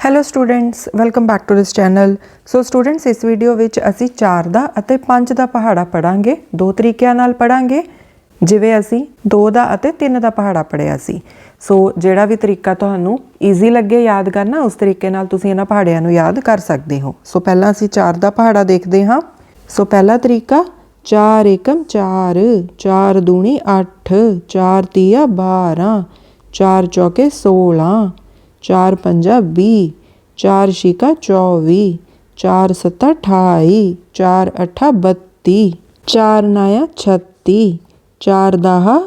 Hello students welcome back to this channel so students ਇਸ video ਵਿੱਚ ਅਸੀਂ 4 ਦਾ ਅਤੇ 5 ਦਾ ਪਹਾੜਾ ਪੜਾਂਗੇ ਦੋ ਤਰੀਕਿਆਂ ਨਾਲ ਪੜਾਂਗੇ ਜਿਵੇਂ ਅਸੀਂ 2 ਦਾ ਅਤੇ 3 ਦਾ ਪਹਾੜਾ ਪੜਿਆ ਸੀ। ਸੋ ਜਿਹੜਾ ਵੀ ਤਰੀਕਾ ਤੁਹਾਨੂੰ ਈਜ਼ੀ ਲੱਗੇ ਯਾਦ ਕਰਨਾ, ਉਸ ਤਰੀਕੇ ਨਾਲ ਤੁਸੀਂ ਇਹਨਾਂ ਪਹਾੜਿਆਂ ਨੂੰ ਯਾਦ ਕਰ ਸਕਦੇ ਹੋ। ਸੋ ਪਹਿਲਾਂ ਅਸੀਂ 4 ਦਾ ਪਹਾੜਾ ਦੇਖਦੇ ਹਾਂ। ਸੋ ਪਹਿਲਾ ਤਰੀਕਾ 4 ਏਕਮ 4 4 ਦੂਣੀ 8 4 ਤੀਆ 12 4 ਚੌਕੇ 16 ਚਾਰ ਪੰਜਾ 20 ਚਾਰ ਛਿਕਾ 24 ਚਾਰ ਸੱਤਾ 28 ਚਾਰ ਅਠਾ 32 ਚਾਰ ਨਾਇਆ 36 ਚਾਰ ਦਾਹਾ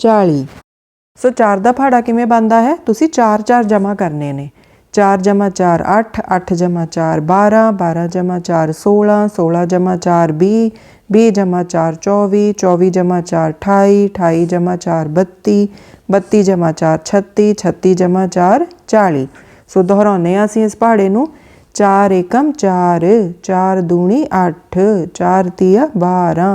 40 ਸੋ ਚਾਰ ਦਾ ਪਹਾੜਾ ਕਿਵੇਂ ਬਣਦਾ ਹੈ? ਤੁਸੀਂ 4 4 ਜਮਾ ਕਰਨੇ ਨੇ। 4 ਜਮਾ 4 8 8 ਜਮਾ 4 12 12 ਜਮਾ 4 16 16 ਜਮਾ 4 20 20 ਜਮਾ 4 24 24 ਜਮਾ 4 28 28 ਜਮਾ 4 32 32 ਜਮਾ 4 36 36 ਜਮਾ 4 40 ਸੋ ਦੁਹਰਾਉਂਦੇ ਹਾਂ ਅਸੀਂ ਇਸ ਪਹਾੜੇ ਨੂੰ। 4 ਏਕਮ 4 4 ਦੂਣੀ 8 4 ਤੀਆ 12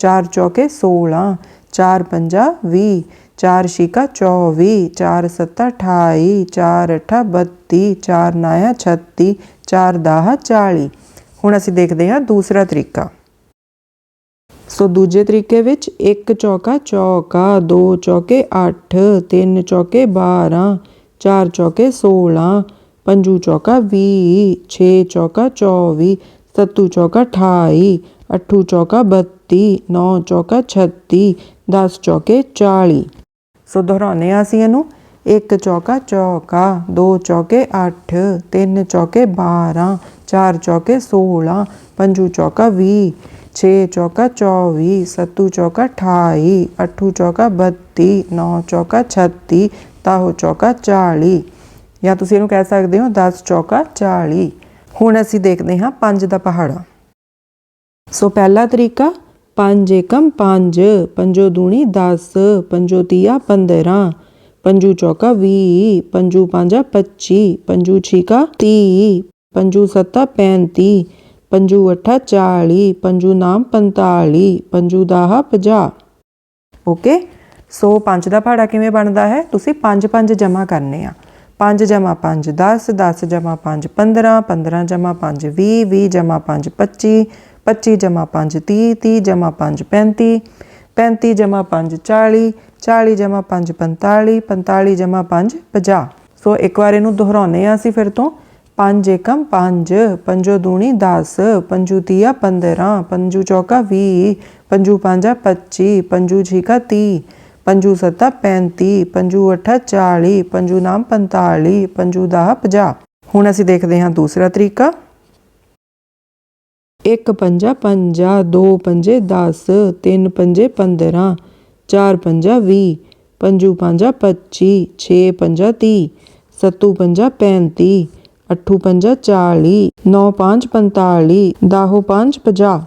4 ਚੌਕੇ 16 4 ਪੰਜਾ 20 4 ਛਿਕਾ 24 4 ਸੱਤਾ 28 4 ਅਠਾ 32 4 ਨਾਇਆ 36 4 ਦਾਹਾ 40 ਹੁਣ ਅਸੀਂ ਦੇਖਦੇ ਹਾਂ ਦੂਸਰਾ ਤਰੀਕਾ ਸੋ ਦੂਜੇ ਤਰੀਕੇ ਵਿੱਚ ਇੱਕ ਚੌਕਾ ਚੌਕਾ ਦੋ ਚੌਕੇ 8 ਤਿੰਨ ਚੌਕੇ 12 ਚਾਰ ਚੌਕੇ 16 ਪੰਜੂ ਚੌਕਾ 20 ਛੇ ਚੌਕਾ 24 ਸੱਤੂ ਚੌਕਾ 28 ਅੱਠੂ ਚੌਕਾ 32 ਨੌ ਚੌਕਾ 36 10 ਚੌਕੇ 40 ਸੋ ਦੁਹਰਾਉਂਦੇ ਹਾਂ ਅਸੀਂ ਇਹਨੂੰ। ਇੱਕ ਚੌਕਾ ਚੌਕਾ, ਦੋ ਚੌਕੇ 8 ਤਿੰਨ ਚੌਕੇ 12 ਚਾਰ ਚੌਕੇ 16 ਪੰਜੂ ਚੌਕਾ 20 ਛੇ ਚੌਕਾ 24 ਸੱਤੂ ਚੌਕਾ 28 ਅੱਠੂ ਚੌਕਾ 32 ਨੌ ਚੌਕਾ 36 ਤਾਹੋ ਚੌਕਾ 40 ਜਾਂ ਤੁਸੀਂ ਇਹਨੂੰ ਕਹਿ ਸਕਦੇ ਹੋ 10 ਚੌਕਾ 40 ਹੁਣ ਅਸੀਂ ਦੇਖਦੇ ਹਾਂ 5 ਦਾ ਪਹਾੜਾ। ਸੋ ਪਹਿਲਾ ਤਰੀਕਾ 5 ਏਕਮ 5 ਪੰਜੋ ਦੂਣੀ 10 ਪੰਜੋ ਤੀਆ 15 ਪੰਜੂ ਚੌਕਾ 20 ਪੰਜੂ ਪੰਜਾ 25 ਪੰਜੂ ਛੀਕਾ 30 ਪੰਜੂ ਸੱਤਾ 35 ਪੰਜੂ ਅਠਾ 40 ਪੰਜੂ ਨਾਮ 45 ਪੰਜੂ ਦਾਹਾ 50 ਓਕੇ? ਸੋ ਪੰਜ ਦਾ ਭਾੜਾ ਕਿਵੇਂ ਬਣਦਾ ਹੈ? ਤੁਸੀਂ 5 5 ਜਮਾ ਕਰਨੇ ਆ। 5 ਜਮਾ 5 10 10 ਜਮਾ 5 15 15 ਜਮਾ 5 20 20 ਜਮਾ 5 25 25 ਜਮਾ 5 30 30 ਜਮਾ 5 35 35 ਜਮਾ 5 40 40 ਜਮਾ 5 45 45 ਜਮਾ 5 50 ਸੋ ਇੱਕ ਵਾਰ ਇਹਨੂੰ ਦੁਹਰਾਉਨੇ ਆ ਅਸੀਂ ਫਿਰ ਤੋਂ। 5 ਏਕਮ 5 ਪੰਜੋ ਦੂਣੀ 10 ਪੰਜੂ ਤੀਆ 15 ਪੰਜੂ ਚੌਕਾ 20 ਪੰਜੂ ਪੰਜਾ 25 ਪੰਜੂ ਛੀਕਾ 30 ਪੰਜੂ ਸੱਤਾ 35 ਪੰਜੂ ਅਠਾ 40 ਪੰਜੂ ਨਾਮ 45 ਪੰਜੂ ਦਾਹ 50 ਹੁਣ ਅਸੀਂ ਦੇਖਦੇ ਹਾਂ ਦੂਸਰਾ ਤਰੀਕਾ। ਇੱਕ ਪੰਜਾ ਪੰਜਾ, ਦੋ ਪੰਜੇ 10 ਤਿੰਨ ਪੰਜੇ 15 ਚਾਰ ਪੰਜਾ 20 ਪੰਜੂ ਪੰਜਾ 25 ਛੇ ਪੰਜਾ 30 ਸੱਤੂ ਪੰਜਾ 35 ਅੱਠੂ ਪੰਜਾ 40 ਨੌ ਪੰਜ 45 ਦਾਹੋ ਪੰਜ 50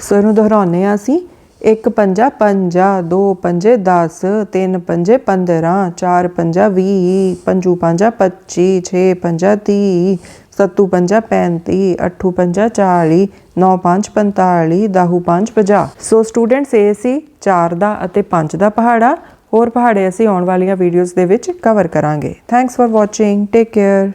ਸੋ ਇਹਨੂੰ ਦੁਹਰਾਉਂਦੇ ਆ ਅਸੀਂ। ਇੱਕ ਪੰਜਾ ਪੰਜਾ, ਦੋ ਪੰਜੇ 10 ਤਿੰਨ ਪੰਜੇ 15 ਚਾਰ ਪੰਜਾ 20 ਪੰਜੂ ਪੰਜਾ 25 ਛੇ ਪੰਜਾ 30 ਸੱਤੂ ਪੰਜਾ 35 ਅੱਠੂ ਪੰਜਾ 40 ਨੌ ਪੰਜ 45 ਦਾਹੂ ਪੰਜ 50 ਸੋ ਸਟੂਡੈਂਟਸ ਇਹ ਸੀ 4 ਦਾ ਅਤੇ 5 ਦਾ ਪਹਾੜਾ। ਹੋਰ ਪਹਾੜੇ ਅਸੀਂ ਆਉਣ ਵਾਲੀਆਂ ਵੀਡੀਓਜ਼ ਦੇ ਵਿੱਚ ਕਵਰ ਕਰਾਂਗੇ। Thanks for watching take care